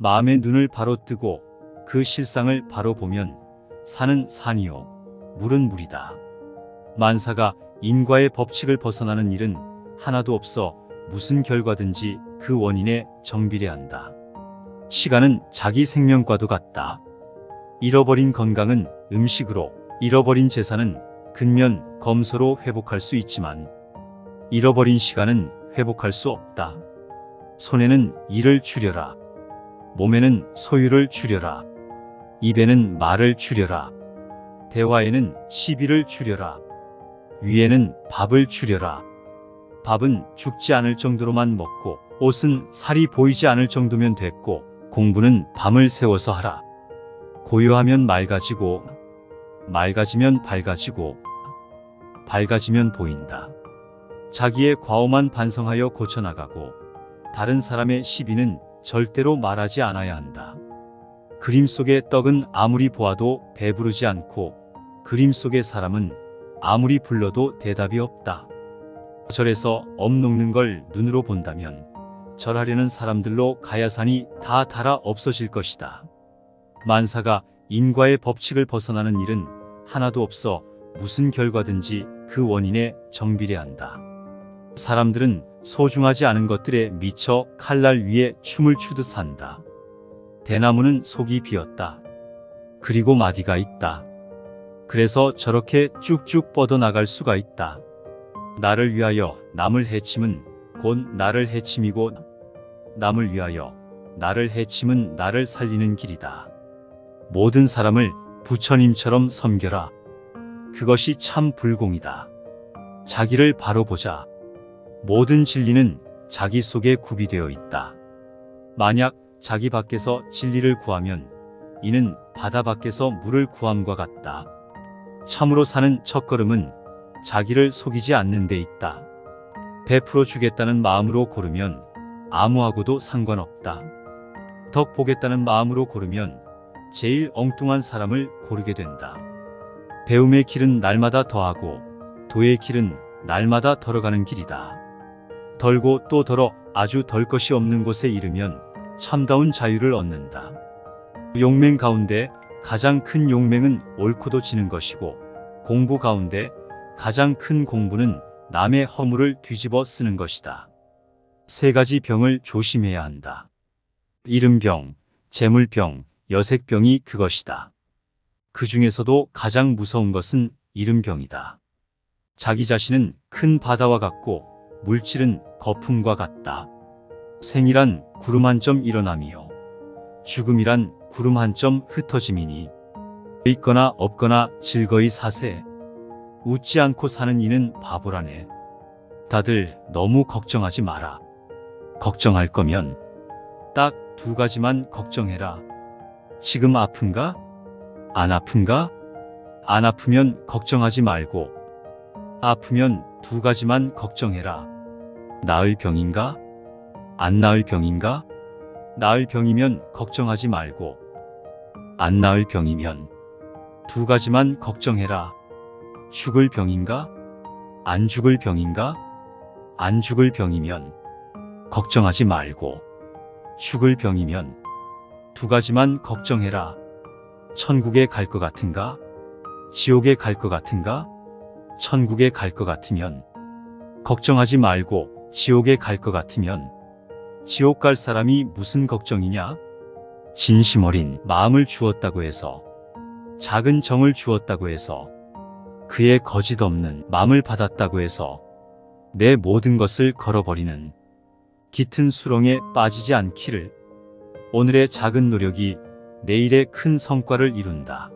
마음의 눈을 바로 뜨고 그 실상을 바로 보면 산은 산이요 물은 물이다. 만사가 인과의 법칙을 벗어나는 일은 하나도 없어 무슨 결과든지 그 원인에 정비례한다. 시간은 자기 생명과도 같다. 잃어버린 건강은 음식으로, 잃어버린 재산은 근면 검소로 회복할 수 있지만 잃어버린 시간은 회복할 수 없다. 손에는 일을 줄여라. 몸에는 소유를 줄여라. 입에는 말을 줄여라. 대화에는 시비를 줄여라. 위에는 밥을 줄여라. 밥은 죽지 않을 정도로만 먹고 옷은 살이 보이지 않을 정도면 됐고 공부는 밤을 새워서 하라. 고요하면 맑아지고 맑아지면 밝아지고 밝아지면 보인다. 자기의 과오만 반성하여 고쳐나가고 다른 사람의 시비는 절대로 말하지 않아야 한다. 그림 속의 떡은 아무리 보아도 배부르지 않고 그림 속의 사람은 아무리 불러도 대답이 없다. 절에서 엄 녹는 걸 눈으로 본다면 절하려는 사람들로 가야산이 다 닳아 없어질 것이다. 만사가 인과의 법칙을 벗어나는 일은 하나도 없어 무슨 결과든지 그 원인에 정비례한다. 사람들은 소중하지 않은 것들에 미쳐 칼날 위에 춤을 추듯 산다. 대나무는 속이 비었다. 그리고 마디가 있다. 그래서 저렇게 쭉쭉 뻗어나갈 수가 있다. 나를 위하여 남을 해침은 곧 나를 해침이고 남을 위하여 나를 해침은 나를 살리는 길이다. 모든 사람을 부처님처럼 섬겨라. 그것이 참 불공이다. 자기를 바로 보자. 모든 진리는 자기 속에 구비되어 있다. 만약 자기 밖에서 진리를 구하면 이는 바다 밖에서 물을 구함과 같다. 참으로 사는 첫걸음은 자기를 속이지 않는 데 있다. 베풀어 주겠다는 마음으로 고르면 아무하고도 상관없다. 덕 보겠다는 마음으로 고르면 제일 엉뚱한 사람을 고르게 된다. 배움의 길은 날마다 더하고 도의 길은 날마다 덜어가는 길이다. 덜고 또 덜어 아주 덜 것이 없는 곳에 이르면 참다운 자유를 얻는다. 용맹 가운데 가장 큰 용맹은 옳고도 지는 것이고 공부 가운데 가장 큰 공부는 남의 허물을 뒤집어 쓰는 것이다. 세 가지 병을 조심해야 한다. 이름병, 재물병, 여색병이 그것이다. 그 중에서도 가장 무서운 것은 이름병이다. 자기 자신은 큰 바다와 같고 물질은 거품과 같다. 생이란 구름 한 점 일어남이요. 죽음이란 구름 한 점 흩어짐이니 있거나 없거나 즐거이 사세. 웃지 않고 사는 이는 바보라네. 다들 너무 걱정하지 마라. 걱정할 거면 딱 두 가지만 걱정해라. 지금 아픈가? 안 아픈가? 안 아프면 걱정하지 말고 아프면 두 가지만 걱정해라. 나을 병인가? 안 나을 병인가? 나을 병이면 걱정하지 말고 안 나을 병이면 두 가지만 걱정해라. 죽을 병인가? 안 죽을 병인가? 안 죽을 병이면 걱정하지 말고 죽을 병이면 두 가지만 걱정해라. 천국에 갈 것 같은가? 지옥에 갈 것 같은가? 천국에 갈 것 같으면 걱정하지 말고 지옥에 갈 것 같으면 지옥 갈 사람이 무슨 걱정이냐? 진심 어린 마음을 주었다고 해서 작은 정을 주었다고 해서 그의 거짓 없는 마음을 받았다고 해서 내 모든 것을 걸어버리는 깃은 수렁에 빠지지 않기를 오늘의 작은 노력이 내일의 큰 성과를 이룬다.